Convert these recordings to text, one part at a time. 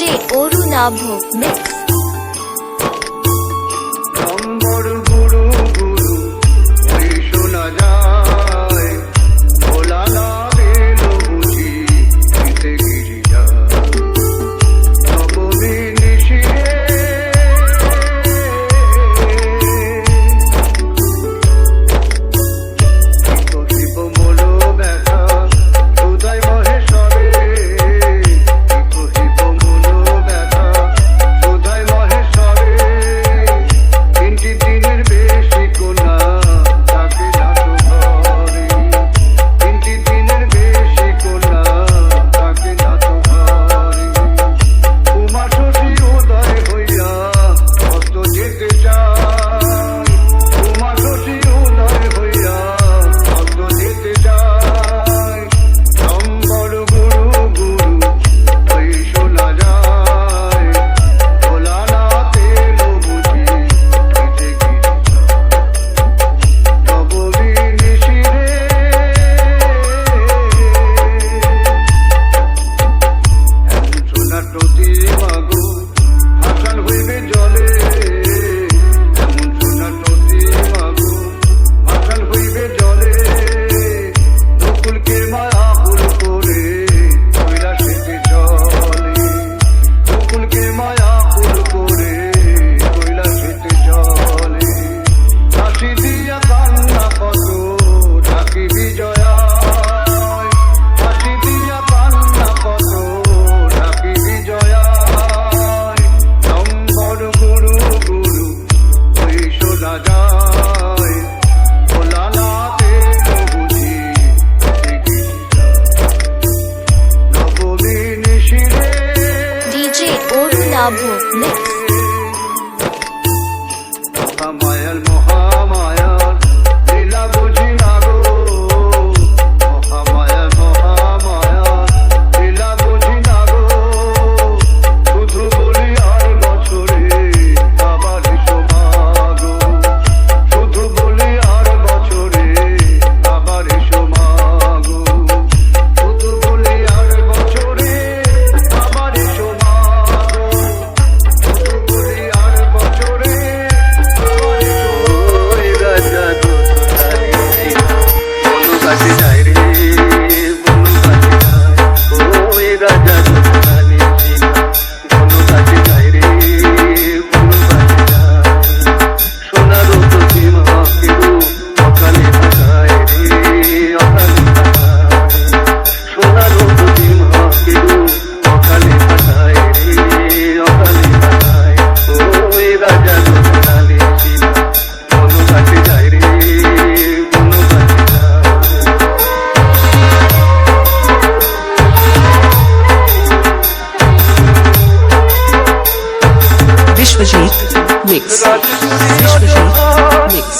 जे ओरु ना भोग में বিশ্বজিৎ মিক্স বিশ্বজিৎ মিক্স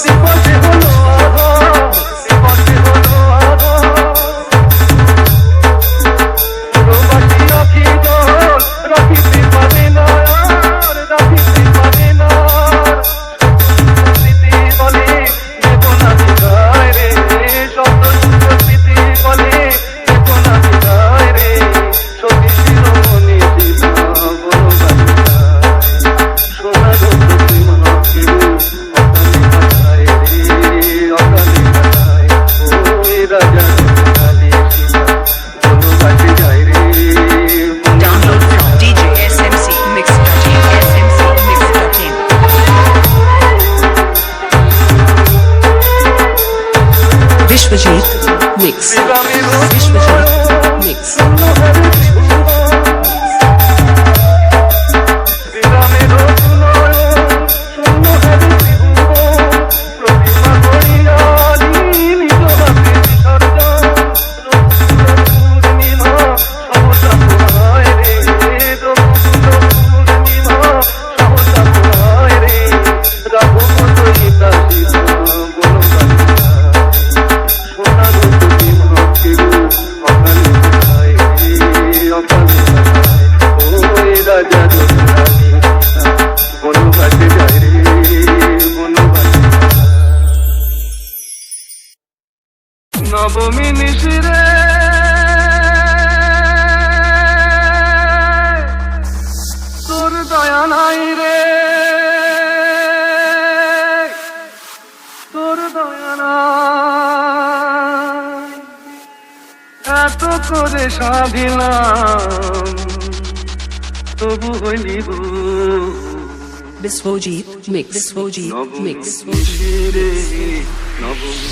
করে সাধিলাম তবু হইলি Biswojit Mix. Biswojit Mix. নবমী রে নবমী